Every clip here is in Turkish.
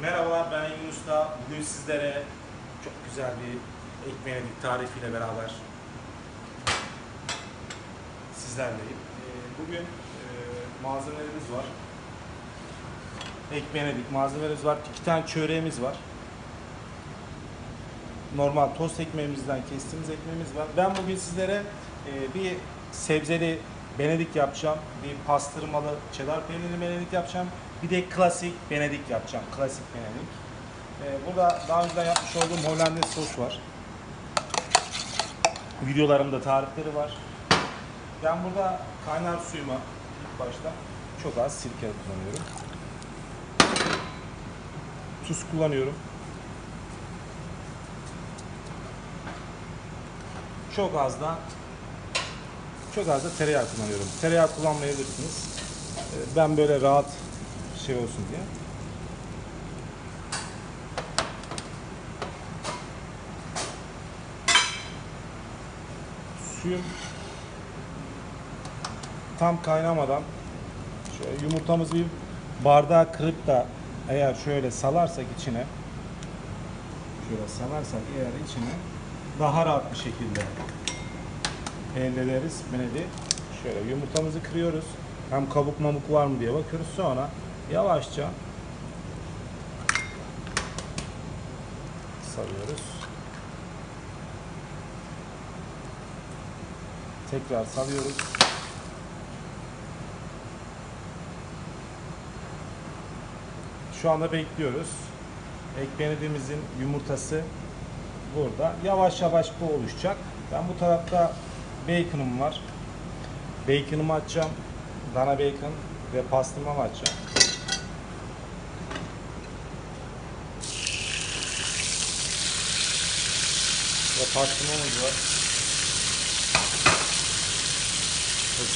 Merhabalar ben Emin Usta. Bugün sizlere çok güzel bir ekmeğelik tarifiyle beraber sizlerleyim. Ee, Bugün e, malzemelerimiz var. Ekmeğelik malzemelerimiz var. İki tane çöreğimiz var. Normal tost ekmeğimizden kestiğimiz ekmeğimiz var. Ben bugün sizlere e, bir sebzeli benedik yapacağım. Bir pastırmalı cheddar peynirli benedik yapacağım. Bir de klasik benedik yapacağım. Klasik benedik. E, burada daha önceden yapmış olduğum Hollandaise sos var. Videolarımda tarifleri var. Ben burada kaynar suyuma ilk başta çok az sirke kullanıyorum. Tuz kullanıyorum. Çok az da çok az da tereyağı kullanıyorum. Tereyağı kullanmayabilirsiniz. Ee, Ben böyle rahat şey olsun diye. Suyum tam kaynamadan şöyle yumurtamızı bir bardağa kırıp da eğer şöyle salarsak içine şöyle salarsak eğer içine daha rahat bir şekilde elde ederiz menedi. Şöyle yumurtamızı kırıyoruz. Hem kabuk mamuk var mı diye bakıyoruz. Sonra yavaşça sarıyoruz. Tekrar sarıyoruz. Şu anda bekliyoruz. Ekmeğimizin yumurtası burada. Yavaş yavaş bu oluşacak. Ben bu tarafta bacon'ım var. Bacon'ımı açacağım. Dana bacon ve pastırmamı açacağım. Ve pastırmamız var.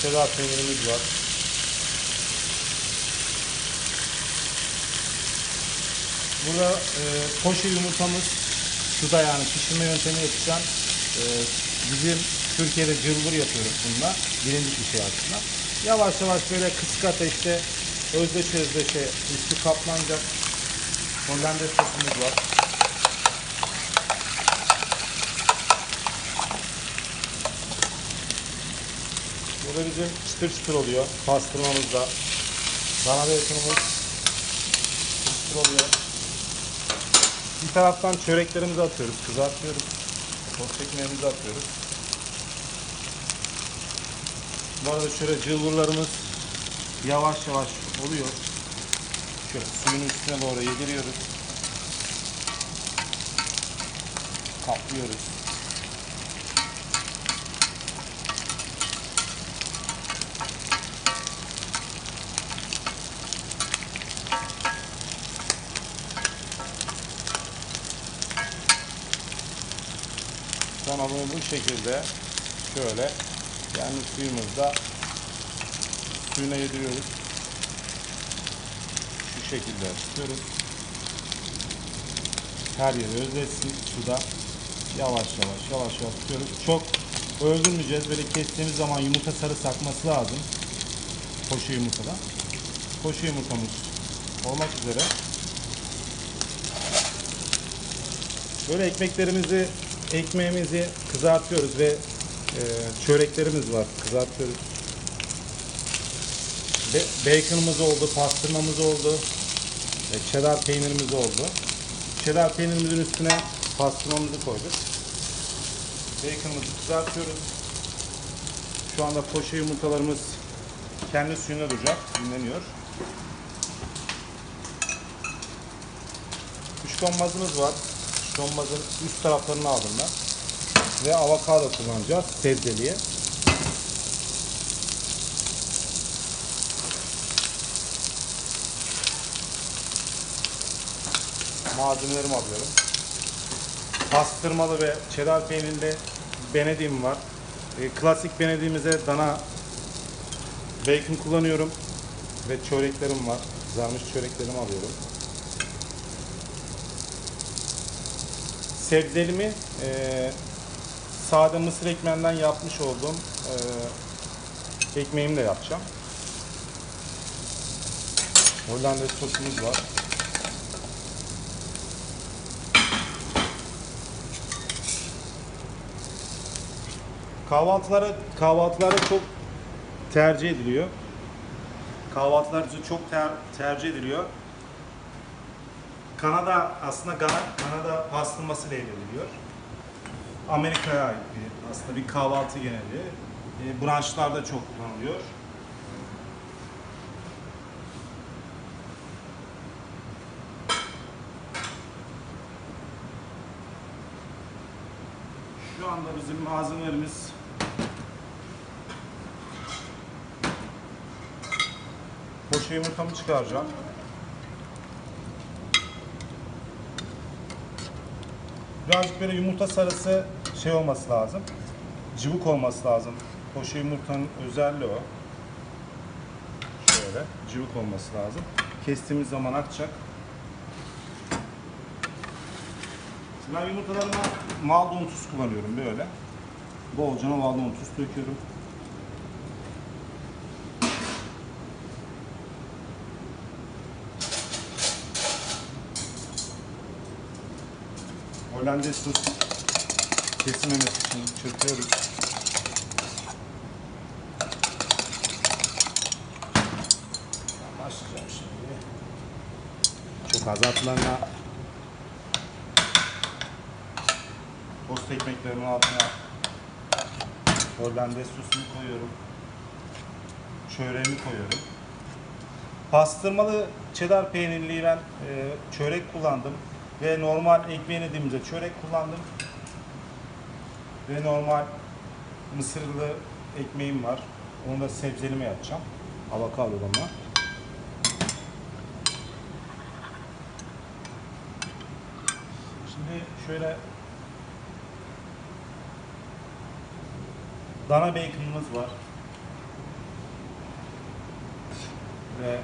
Cheddar peynirimiz var. Burada e, poşe yumurtamız suda yani pişirme yöntemi yapacağım. E, bizim Türkiye'de cılbır yapıyoruz bununla. Bilindik bir şey aslında. Yavaş yavaş böyle kısık ateşte özdeşe özdeşe üstü kaplanacak. Hollandaise sosumuz var. Burada bizim çıtır çıtır oluyor. Pastırmamızda. Dana baconumuz çıtır oluyor. Bir taraftan çöreklerimizi atıyoruz, kızartıyoruz. Tost ekmeğimizi atıyoruz. Bu arada şöyle cılburlarımız yavaş yavaş oluyor. Şöyle suyun üstüne doğru yediriyoruz. Kaplıyoruz. Sonra bu şekilde şöyle yani suyumuzda suyuna yediriyoruz. Şu şekilde tutuyoruz. Her yeri özlesin suda. Yavaş yavaş yavaş yavaş tutuyoruz. Çok öldürmeyeceğiz. Böyle kestiğimiz zaman yumurta sarı sakması lazım. Poşe yumurtada. Poşe yumurtamız olmak üzere. Böyle ekmeklerimizi, ekmeğimizi kızartıyoruz ve e, çöreklerimiz var. Kızartıyoruz. Be bacon'ımız oldu, pastırmamız oldu. E, cheddar peynirimiz oldu. Cheddar peynirimizin üstüne pastırmamızı koyduk. Bacon'ımızı kızartıyoruz. Şu anda poşe yumurtalarımız kendi suyuna duracak, dinleniyor. Kuşkonmazımız var. Kuşkonmazın üst taraflarını aldım ben. Ve avokado kullanacağız sebzeliye. Malzemelerimi alıyorum. Pastırmalı ve cheddar peynirli benediğim var. E, klasik benediğimize dana bacon kullanıyorum. Ve çöreklerim var. Kızarmış çöreklerimi alıyorum. sebzelerimi e, ee, sade mısır ekmeğinden yapmış olduğum e, ekmeğimle yapacağım. Hollanda sosumuz var. Kahvaltılara kahvaltılara çok tercih ediliyor. Kahvaltılar çok ter, tercih ediliyor. Kanada aslında Kanada, pastırması ile ediliyor. Amerika'ya ait bir aslında bir kahvaltı geneli. E, branşlarda çok kullanılıyor. Şu anda bizim malzemelerimiz Poşe yumurtamı çıkaracağım. Birazcık böyle yumurta sarısı şey olması lazım. Cıvık olması lazım. Poşe yumurtanın özelliği o. Şöyle cıvık olması lazım. Kestiğimiz zaman akacak. Şimdi ben yumurtalarıma maldon tuz kullanıyorum böyle. Bolca maldon tuz döküyorum. Hollandaise sos kesilmemesi için çırpıyoruz. Başlayacağım şimdi. Çok az atlarına tost ekmeklerimin altına Hollandaise sosunu koyuyorum. Çöreğimi koyuyorum. Pastırmalı cheddar peynirliyi ben e, çörek kullandım ve normal ekmeğin yediğimizde çörek kullandım. Ve normal mısırlı ekmeğim var. Onu da sebzelime yapacağım. Avokadolama. Şimdi şöyle dana bacon'ımız var. Ve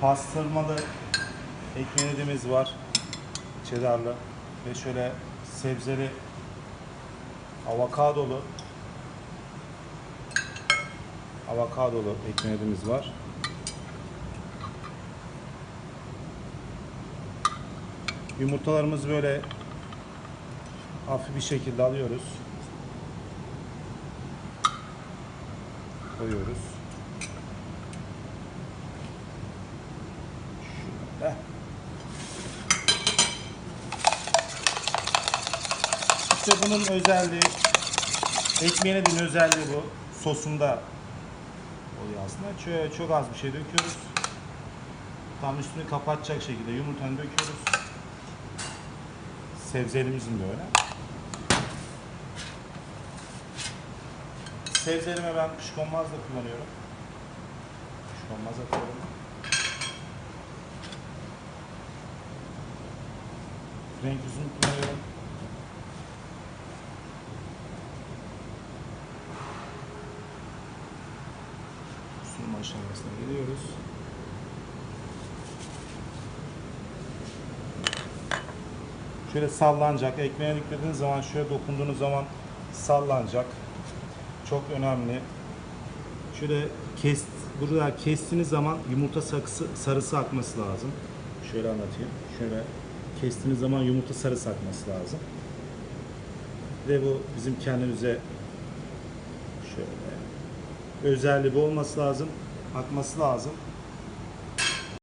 pastırmalı ekmeğimiz var. Cheddarlı ve şöyle sebzeli avokadolu avokadolu ekmeğimiz var. Yumurtalarımız böyle hafif bir şekilde alıyoruz. Koyuyoruz. İşte bunun özelliği, ekmeğine özelliği bu. Sosunda oluyor aslında. Şöyle çok az bir şey döküyoruz. Tam üstünü kapatacak şekilde yumurtanı döküyoruz. Sebzelimizin de öyle. Sebzelerime ben kuşkonmaz da kullanıyorum. Kuşkonmaz atıyorum. Renk üzümü kullanıyorum. Sunum aşamasına geliyoruz. Şöyle sallanacak. Ekmeğe yüklediğiniz zaman şöyle dokunduğunuz zaman sallanacak. Çok önemli. Şöyle kes, burada kestiğiniz zaman yumurta sarısı, sarısı akması lazım. Şöyle anlatayım. Şöyle kestiğiniz zaman yumurta sarısı akması lazım. Ve bu bizim kendimize şöyle özelliği bu olması lazım. Akması lazım.